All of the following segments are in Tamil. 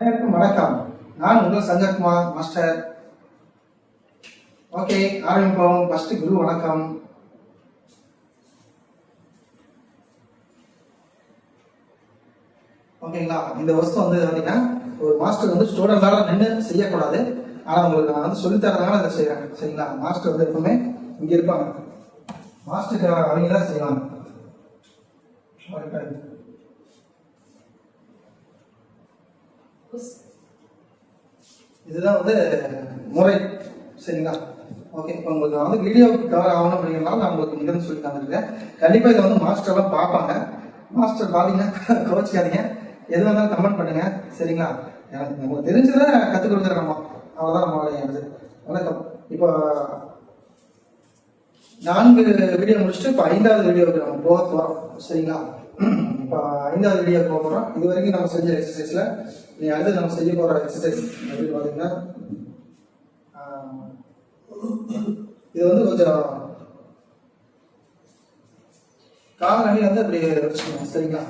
அனைவருக்கும் வணக்கம். நான் உங்கள் சஞ்சய்குமார் மாஸ்டர். ஓகே ஆரம்பிப்போம். ஃபர்ஸ்ட் குரு வணக்கம். ஓகேங்களா? இந்த வஸ்து வந்து பார்த்தீங்கன்னா ஒரு மாஸ்டர் வந்து ஸ்டூடெண்டால நின்று செய்யக்கூடாது. ஆனால் உங்களுக்கு நான் வந்து சொல்லி தரதுனால அதை செய்கிறேன் சரிங்களா? மாஸ்டர் வந்து எப்பவுமே இங்கே இருப்பாங்க. மாஸ்டருக்கு அவங்க தான் செய்வாங்க? இதுதான் வந்து முறை சரிங்களா? ஓகே இப்போ உங்களுக்கு நான் வந்து வீடியோ கவர் ஆகணும் அப்படிங்கிறனால நான் உங்களுக்கு இங்கிருந்து சொல்லி தந்துருக்கேன். கண்டிப்பாக இதை வந்து மாஸ்டர்லாம் பார்ப்பாங்க. மாஸ்டர் பார்த்தீங்கன்னா கோச்சிக்காதீங்க எது வேணாலும் கமெண்ட் பண்ணுங்க சரிங்களா? எனக்கு உங்களுக்கு தெரிஞ்சதை கற்றுக் கொடுக்குறோம் அவ்வளோதான் நம்மளுடைய இது. வணக்கம். இப்போ நான்கு வீடியோ முடிச்சுட்டு இப்போ ஐந்தாவது வீடியோவுக்கு நம்ம போக போகிறோம் சரிங்களா? இப்போ ஐந்தாவது வீடியோ போக போகிறோம் இது வரைக்கும் நம்ம செஞ்ச எக்ஸசைஸில் நீ அடுத்து நம்ம செய்ய போகிற எக்ஸசைஸ் அப்படின்னு பார்த்தீங்கன்னா இது வந்து கொஞ்சம் கால் வந்து அப்படி வச்சுக்கணும் சரிங்களா?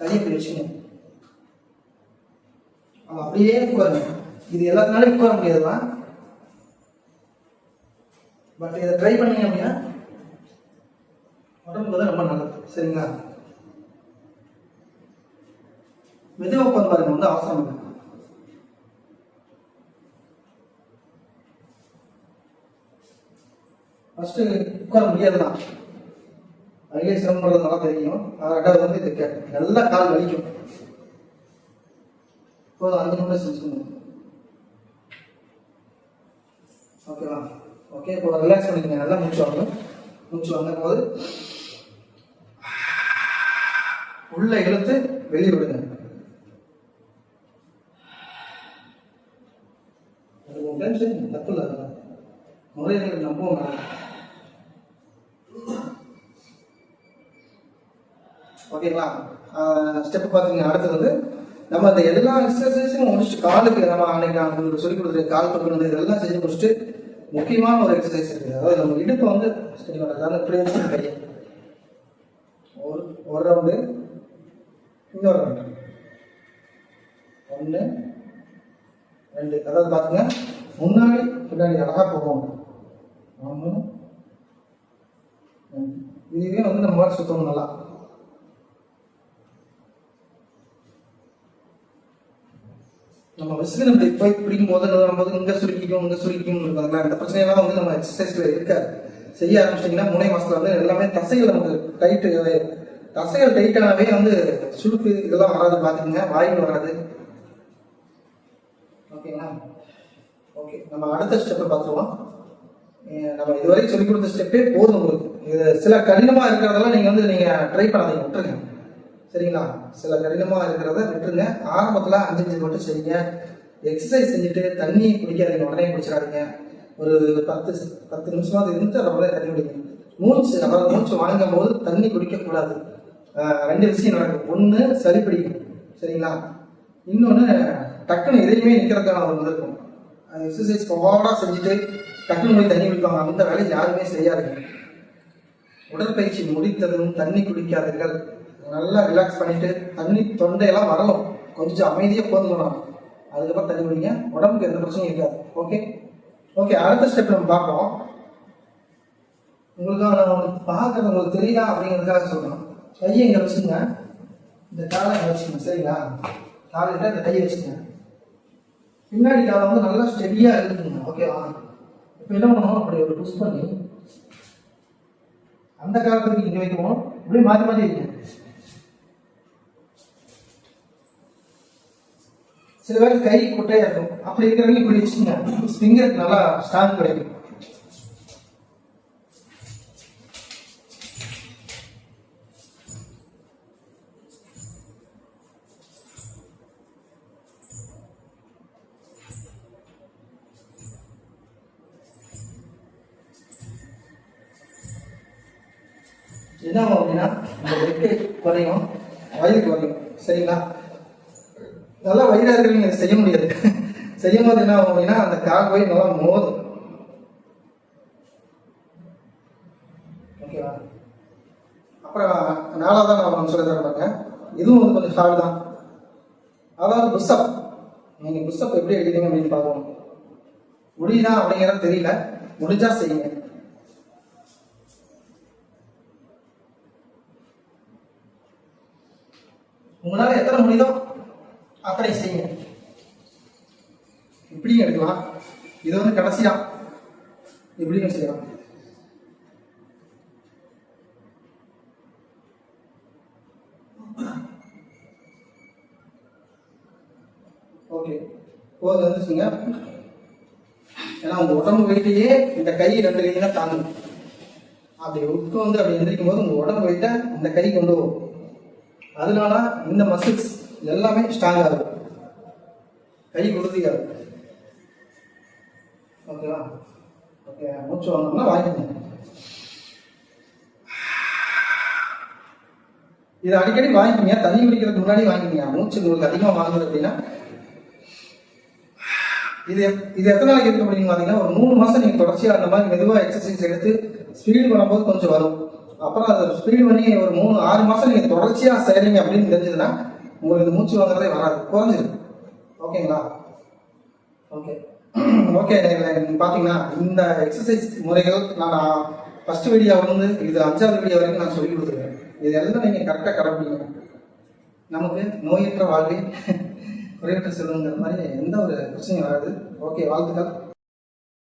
கையை இப்படி வச்சுக்கணும் அப்படியே உட்காருங்க இது எல்லாத்தினாலும் உட்கார முடியாதுதான் பட் இதை ட்ரை பண்ணீங்க அப்படின்னா உடம்புக்கு வந்து ரொம்ப நல்லது. சரிங்களா? விதை உட்காந்து பாருங்க வந்து அவசரம் இல்லை. ஃபர்ஸ்ட் உட்கார முடியாது தான் அதுலேயே சிரமப்படுறது நல்லா தெரியும். ரெண்டாவது வந்து இது நல்லா கால் வலிக்கும். போதும் அஞ்சு நிமிடம் செஞ்சுக்கணும். ஓகேவா ஓகே இப்போ ரிலாக்ஸ் பண்ணிக்கங்க. நல்லா மூச்சு வாங்க. மூச்சு வாங்க போது உள்ள இழுத்து வெளியே விடுங்க. அது உங்க டென்ஷன் தப்பு ஓகேங்களா ஸ்டெப் பார்த்தீங்க. அடுத்தது வந்து நம்ம அந்த எல்லா எக்ஸசைஸும் முடிச்சுட்டு காலுக்கு நம்ம அன்னைக்கு நான் உங்களுக்கு சொல்லி கொடுத்துருக்க கால் பக்கம் இதெல்லாம் செஞ்சு முடிச்சுட்டு முக்கியமான ஒரு எக்ஸசைஸ் இருக்குது அதாவது நம்ம இடுப்பு வந்து சரி அதாவது இப்படி வச்சு கையை. ஒரு ஒரு ரவுண்டு இன்னொரு ரவுண்டு ஒன்று ரெண்டு. அதாவது பார்த்துங்க முன்னாடி பின்னாடி அழகாக போகும். ஒன்று இதுவே வந்து நம்ம மாதிரி சுத்தணும் நல்லா. நம்ம விசில் நம்ம போய் பிடிக்கும் போது நம்ம வந்து இங்கே சுருக்கிக்கும் இங்கே சுருக்கிக்கும் இருக்காங்களா அந்த பிரச்சனையெல்லாம் வந்து நம்ம எக்ஸசைஸில் இருக்காது. செய்ய ஆரம்பிச்சிட்டிங்கன்னா மூணே மாதத்தில் வந்து எல்லாமே தசைகள் நமக்கு டைட்டு தசைகள் டைட்டானவே வந்து சுருக்கு இதெல்லாம் வராது பார்த்துக்குங்க வாய்வு வராது ஓகேங்களா ஓகே நம்ம அடுத்த ஸ்டெப்பை பார்த்துருவோம். நம்ம இதுவரை சொல்லிக் கொடுத்த ஸ்டெப்பே போதும் உங்களுக்கு. இது சில கடினமாக இருக்கிறதெல்லாம் நீங்கள் வந்து நீங்கள் ட்ரை பண்ணாதீங்க விட்டுருங்க. சரிங்களா? சில கடினமாக இருக்கிறத விட்டுருங்க. ஆரம்பத்தில் அஞ்சு அஞ்சு மட்டும் செய்யுங்க. எக்ஸசைஸ் செஞ்சுட்டு தண்ணி குடிக்காதீங்க உடனே குடிச்சிடாதீங்க. ஒரு பத்து பத்து நிமிஷமாவது இருந்து ரொம்ப தண்ணி குடிங்க. மூச்சு அதாவது மூச்சு வாங்கும் போது தண்ணி குடிக்கக்கூடாது. ரெண்டு விஷயம் நடக்கும். ஒன்று சளி பிடிக்கும் சரிங்களா? இன்னொன்று டக்குன்னு எதையுமே நிற்கிறதுக்கான ஒரு இது இருக்கும். எக்ஸசைஸ் ஓவராக செஞ்சுட்டு டக்குனு போய் தண்ணி குடிப்பாங்க. அந்த வேலையை யாருமே செய்யாதுங்க. உடற்பயிற்சி முடித்ததும் தண்ணி குடிக்காதீர்கள். நல்லா ரிலாக்ஸ் பண்ணிட்டு தண்ணி தொண்டையெல்லாம் வரணும். கொஞ்சம் அமைதியாக போதுங்கணும் அதுக்கப்புறம் தண்ணி குடிங்க. உடம்புக்கு எந்த பிரச்சனையும் இருக்காது. ஓகே ஓகே அடுத்த ஸ்டெப் நம்ம பார்ப்போம். உங்களுக்காக நான் உங்களுக்கு பார்க்குறது உங்களுக்கு தெரியுதா அப்படிங்கிறதுக்காக சொல்கிறோம் கையை இங்கே வச்சுங்க இந்த காலை இங்கே வச்சுங்க சரிங்களா? காலையில் இந்த கையை வச்சுங்க பின்னாடி காலம் வந்து நல்லா ஸ்டெடியாக இருக்குங்க ஓகேவா இப்போ என்ன பண்ணணும்? அப்படி ஒரு புஷ் பண்ணி அந்த காலத்துக்கு இங்கே வைக்கவும். இப்படியே மாற்றி மாத்தி வைக்கணும் சில பேர் கை குட்டையாக இருக்கும். அப்படி இருக்கிறவங்க இப்படி வச்சுங்க ஃபிங்கருக்கு நல்லா ஸ்ட்ராங் கிடைக்கும். என்ன ஆகும் அப்படின்னா இந்த வெட்டு குறையும் வயிறு குறையும் சரிங்களா? நல்லா வயிறா இருக்கிறவங்க இதை செய்ய முடியாது. செய்யும் போது என்ன ஆகும் அப்படின்னா அந்த கால் போய் நல்லா மோதும். ஓகேவா? அப்புறம் நாலாவதாக நான் ஒன்று சொல்லி தரேன் பாருங்க. இதுவும் வந்து கொஞ்சம் ஹார்டு தான். அதாவது புஷ்அப் நீங்கள் புஷ்அப் எப்படி எடுக்கிறீங்க அப்படின்னு பார்க்கணும் முடியுதா அப்படிங்கிறது தெரியல. முடிஞ்சா செய்யுங்க. உங்களால எத்தனை முடியுதோ அத்தனை செய்யுங்க. இப்படியும் எடுக்கலாம். இது வந்து கடைசியா இப்படியும் செய்யலாம். ஓகே போது வந்துச்சுங்க. ஏன்னா உங்க உடம்பு வெயிட்டையே இந்த கை ரெண்டு கையில தாங்கணும் அப்படி உட்காந்து அப்படி எந்திரிக்கும் போது உங்க உடம்பு வெயிட்ட இந்த கை கொண்டு வரும் அதனால இந்த மசில்ஸ் எல்லாமே ஸ்ட்ராங்காக இருக்கும். கை உறுதியாக இருக்கும். ஓகேவா ஓகே மூச்சு வாங்கணும்னா வாங்கிக்கோங்க இதை அடிக்கடி வாங்கிக்கோங்க. தண்ணி குடிக்கிறதுக்கு முன்னாடி வாங்கிக்கோங்க. மூச்சு உங்களுக்கு அதிகமாக வாங்குது அப்படின்னா இது இது எத்தனை நாளைக்கு இருக்க முடியும் பார்த்தீங்கன்னா ஒரு மூணு மாதம் நீங்கள் தொடர்ச்சியாக அந்த மாதிரி மெதுவாக எக்ஸசைஸ் எடுத்து ஸ்பீடு பண்ணும்போது கொஞ்சம் வரும். அப்புறம் அதை ஸ்பீடு பண்ணி ஒரு மூணு ஆறு மாசம் நீங்க தொடர்ச்சியா செய்றீங்க அப்படின்னு தெரிஞ்சதுன்னா உங்களுக்கு இந்த மூச்சு வாங்குறதே வராது. குறைஞ்சிடும் ஓகேங்களா? ஓகே. ஓகே நீங்க பாத்தீங்கன்னா இந்த எக்ஸசைஸ் முறைகள் நான் ஃபர்ஸ்ட் வீடியோ வந்து இது அஞ்சாவது வீடியோ வரைக்கும் நான் சொல்லி கொடுத்துருக்கேன். இது எல்லாம் நீங்க கரெக்டாக கடைப்பிடிங்க. நமக்கு நோயற்ற வாழ்வை குறைவற்ற செல்வங்கிற மாதிரி எந்த ஒரு பிரச்சனையும் வராது. ஓகே வாழ்த்துக்கள்.